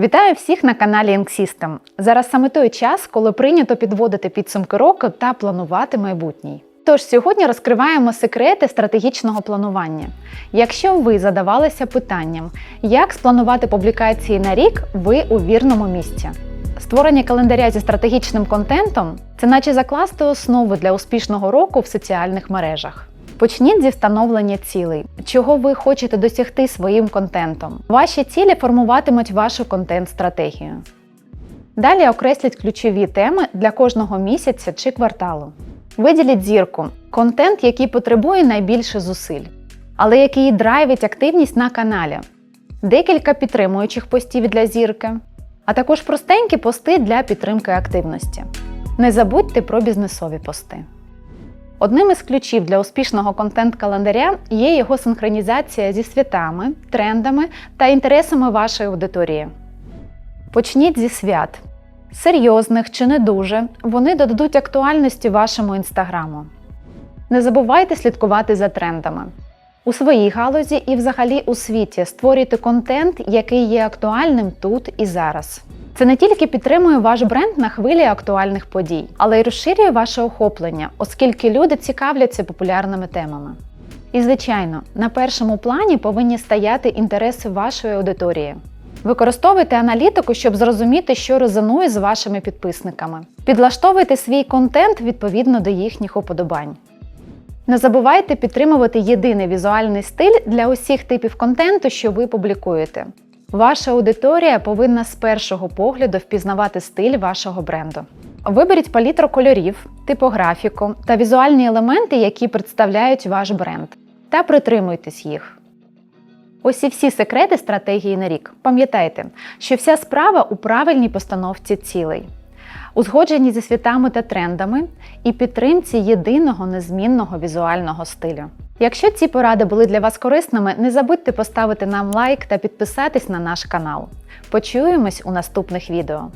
Вітаю всіх на каналі System. Зараз саме той час, коли прийнято підводити підсумки року та планувати майбутній. Тож сьогодні розкриваємо секрети стратегічного планування. Якщо ви задавалися питанням, як спланувати публікації на рік, ви у вірному місці. Створення календаря зі стратегічним контентом це наче закласти основу для успішного року в соціальних мережах. Почніть зі встановлення цілей, чого ви хочете досягти своїм контентом. Ваші цілі формуватимуть вашу контент-стратегію. Далі окресліть ключові теми для кожного місяця чи кварталу. Виділіть зірку контент, який потребує найбільше зусиль, але який драйвить активність на каналі, декілька підтримуючих постів для зірки, а також простенькі пости для підтримки активності. Не забудьте про бізнесові пости. Одним із ключів для успішного контент-календаря є його синхронізація зі святами, трендами та інтересами вашої аудиторії. Почніть зі свят. Серйозних чи не дуже, вони додадуть актуальності вашому інстаграму. Не забувайте слідкувати за трендами. У своїй галузі і взагалі у світі створюйте контент, який є актуальним тут і зараз. Це не тільки підтримує ваш бренд на хвилі актуальних подій, але й розширює ваше охоплення, оскільки люди цікавляться популярними темами. І, звичайно, на першому плані повинні стояти інтереси вашої аудиторії. Використовуйте аналітику, щоб зрозуміти, що резонує з вашими підписниками. Підлаштовуйте свій контент відповідно до їхніх уподобань. Не забувайте підтримувати єдиний візуальний стиль для усіх типів контенту, що ви публікуєте. Ваша аудиторія повинна з першого погляду впізнавати стиль вашого бренду. Виберіть палітру кольорів, типографіку та візуальні елементи, які представляють ваш бренд, та притримуйтесь їх. Ось і всі секрети стратегії на рік. Пам'ятайте, що вся справа у правильній постановці цілей, узгодженні зі світами та трендами і підтримці єдиного незмінного візуального стилю. Якщо ці поради були для вас корисними, не забудьте поставити нам лайк та підписатись на наш канал. Почуємось у наступних відео.